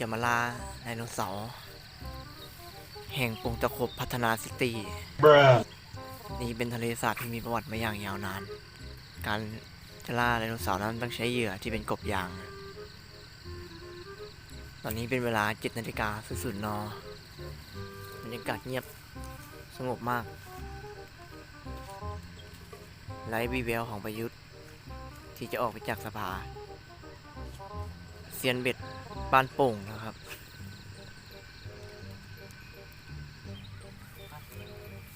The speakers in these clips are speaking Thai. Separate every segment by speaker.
Speaker 1: จะมาล่าไดโนเสาร์แห่งปงตะขบพัฒนาซิตี้
Speaker 2: Bruh.
Speaker 1: นี่เป็นทะเลสาบที่มีประวัติมาอย่างยาวนาน การจะล่าไดโนเสาร์นั้นต้องใช้เหยื่อที่เป็นกบยาง ตอนนี้เป็นเวลา7นาฬิกาสุดๆนบรรยากาศเงียบสงบมากไร้วีแววของประยุทธ์ ที่จะออกไปจากสภา เซียนเบ็ด บ้านโป่งนะครับ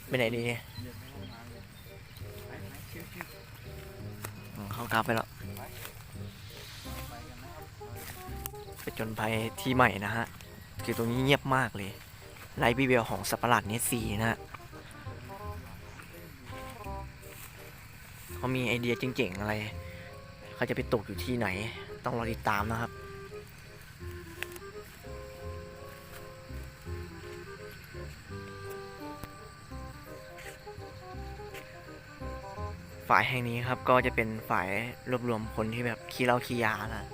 Speaker 1: ไปไหนดีเข้ากราฟไปแล้วไปจนภัยที่ใหม่นะฮะ คือตรงนี้เงียบมากเลยไลฟ์วิเวลของสัตว์ปหลาดเนสซีนะฮะเขามีไอเดียเจ๋งๆอะไร เขาจะไปตกอยู่ที่ไหน ต้องรอติดตามนะครับ ฝ่ายแห่งนี้ครับก็จะเป็นฝ่ายรวบรวมคนที่แบบขี้เหล้าขี้ยานะ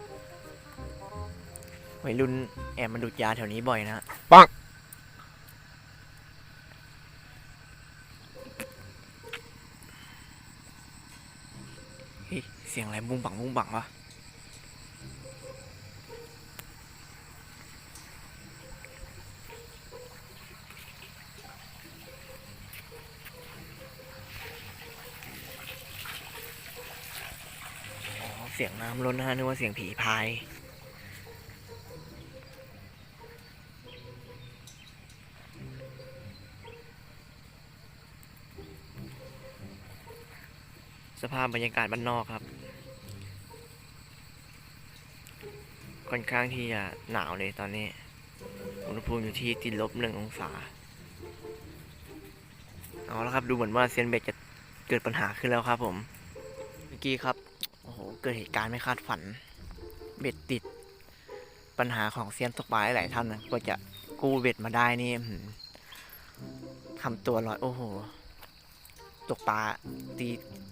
Speaker 1: วัยรุ่นแอบมาดูดยาแถวนี้บ่อยนะ
Speaker 2: ปัง
Speaker 1: เฮ้ยเสียงอะไรบุ้งบังบุ้งบังวะอ๋อเสียงน้ำล้นนะฮะนึกว่าเสียงผีพายสภาพบรรยากาศบ้านนอกครับ ค่อนข้างที่จะหนาวเลยตอนนี้ อุณหภูมิอยู่ที่ติดลบหนึ่งองศา เอาละครับดูเหมือนว่าเซียนเบ็ดจะเกิดปัญหาขึ้นแล้วครับผม เมื่อกี้ครับ เกิดเหตุการณ์ไม่คาดฝัน เบ็ดติด ปัญหาของเซียนตกปลาหลายท่านนะก็จะกู้เบ็ดมาได้นี่ทำตัวลอยโอ้โห ตกปลาตี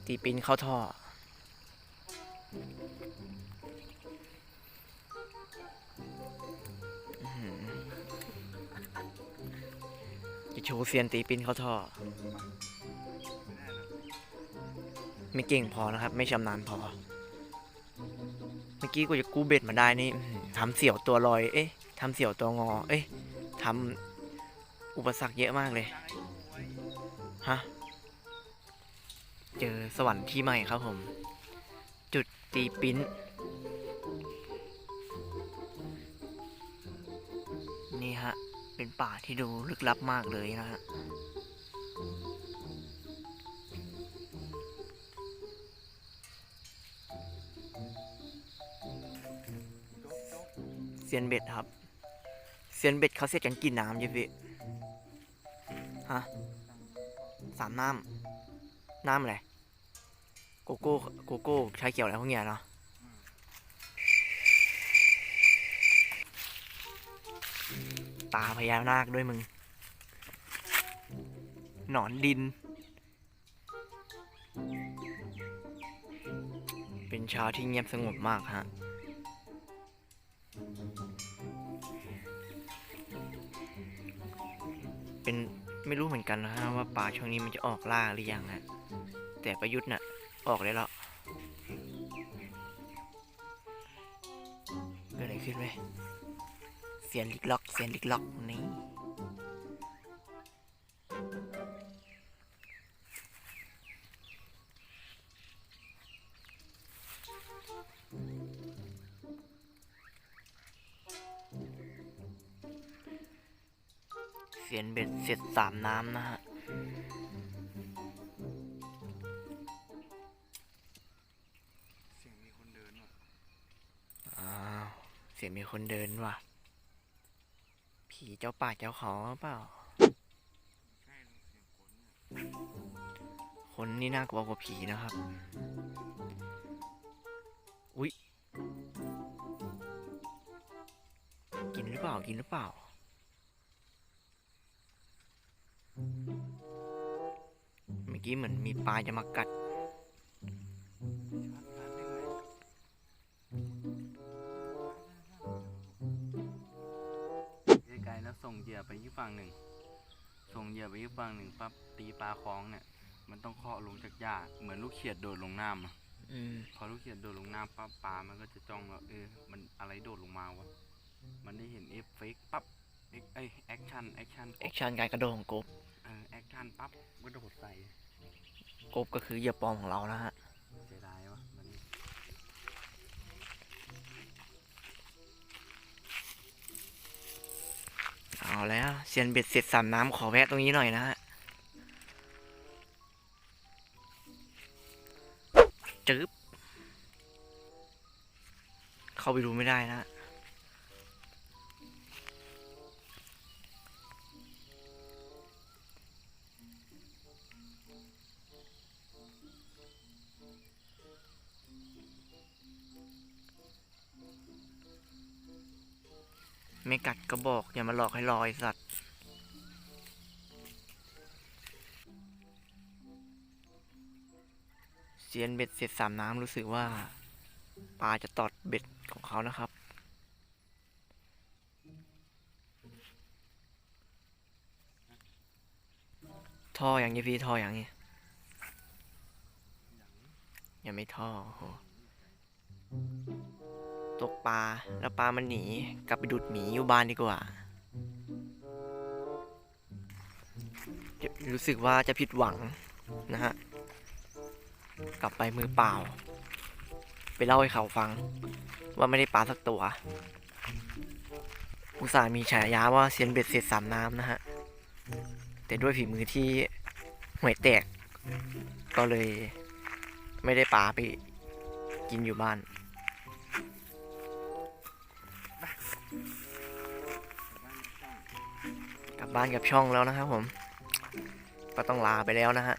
Speaker 1: ตีปินเข้าท่ออื้อหือจะโชว์เซียนตีปินเข้าท่อ ไม่เก่งพอนะครับ ไม่ชำนาญพอ เมื่อกี้กูจะกู้เบ็ดมาได้นี่ทำเสี่ยวตัวลอย เอ๊ะทำเสี่ยวตัวงอ เอ๊ะทำอุปสรรคเยอะมากเลย ฮะ เจอสวรรค์ที่ใหม่ครับผม จุดตีปิ้น นี่ฮะ เป็นป่าที่ดูลึกลับมากเลยนะฮะ เซียนเบ็ดครับ เซียนเบ็ดเขาเสร็จกันกินน้ำยังพี่ฮะสามน้ำน้ำอะไรโกโก้โกโก้ชาเขียวอะไรพวกเนี้ยเนาะตาพญานาคด้วยมึง หนอนดิน เป็นเช้าที่เงียบสงบมากฮะ เป็นไม่รู้เหมือนกันนะฮะว่าป่าช่วงนี้มันจะออกล่าหรือยังฮะแต่ประยุทธ์น่ะออกได้แล้วเกิดอะไรขึ้นไหมเสียงลิกล็อกเสียงลิกล็อกนี่ เสียงเบ็ดเสร็จสามน้ำนะฮะ
Speaker 2: เสียงมีคนเดินว่ะ
Speaker 1: อ้าวเสียงมีคนเดินว่ะ ผีเจ้าป่าเจ้าเขาเปล่า
Speaker 2: ใช่เสียงคนเนี่ย
Speaker 1: คนนี่น่ากลัวกว่าผีนะครับ อุ๊ย กินหรือเปล่า กินหรือเปล่า กี้เหมือนมีปลาจะมากัด
Speaker 2: ชัดชัดได้ไหมส่งเหยื่อไปที่ฝั่งหนึ่ง ส่งเหยื่อไปที่ฝั่งหนึ่งปั๊บตีปลาคล้องเนี่ย มันต้องเคาะลงจากหญ้าเหมือนลูกเขียดโดดลงน้ำอะ
Speaker 1: อืม
Speaker 2: พอลูกเขียดโดดลงน้ำปั๊บปลา มันก็จะจ้องว่าเออ มันอะไรโดดลงมาวะ มันได้เห็นเอฟเฟกต์ปั๊บเอ็กเอ้ยแอคชั่นแอคชั่น
Speaker 1: แอคชั่นการกระโดดของกบ
Speaker 2: เออแอคชั่นปั๊บก็โดดใส่
Speaker 1: กบก็คือเหยื่อปลอมของเรานะฮะ
Speaker 2: เสียดายวะมัน
Speaker 1: เอาแล้วเซียนเบ็ดเสร็จสามน้ำขอแวะตรงนี้หน่อยนะฮะจึ๊บเข้าไปดูไม่ได้นะ ไม่กัดก็บอก อย่ามาหลอกให้ลอยสัตว์เซียนเบ็ดเสร็จสามน้ำรู้สึกว่า ปลาจะตอดเบ็ดของเขานะครับท่ออย่างนี้พี่ท่ออย่างนี้ยังไม่ท่อโอ้โห ตกปลาแล้วปลามันหนี กลับไปดูดหมีอยู่บ้านดีกว่า รู้สึกว่าจะผิดหวังนะฮะ กลับไปมือเปล่า ไปเล่าให้เขาฟัง ว่าไม่ได้ปลาสักตัว อุตส่าห์มีฉายาว่าเซียนเบ็ดเสร็จสามน้ำนะฮะ แต่ด้วยฝีมือที่ห่วยแตก ก็เลยไม่ได้ปลาไปกินอยู่บ้าน บบ้านกับช่องแล้วนะครับผม ก็ต้องลาไปแล้วนะฮะ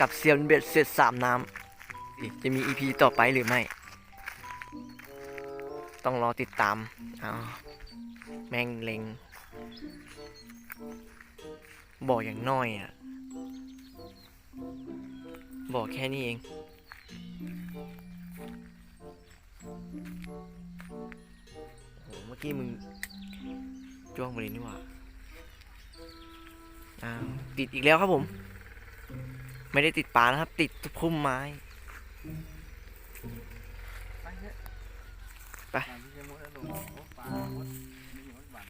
Speaker 1: กับเซียนเบ็ดเสร็จสามน้ำจะมีอีพีต่อไปหรือไม่ ต้องรอติดตามเอาวแม่งเลงบอกอย่างน้อยอะ บอกแค่นี้เองโอ้โหเมื่อกี้มึงจ้วงไปเลยนี่หว่า อ้าวติดอีกแล้วครับผม ไม่ได้ติดปลานะครับ ติดพุ่มไม้
Speaker 2: ไป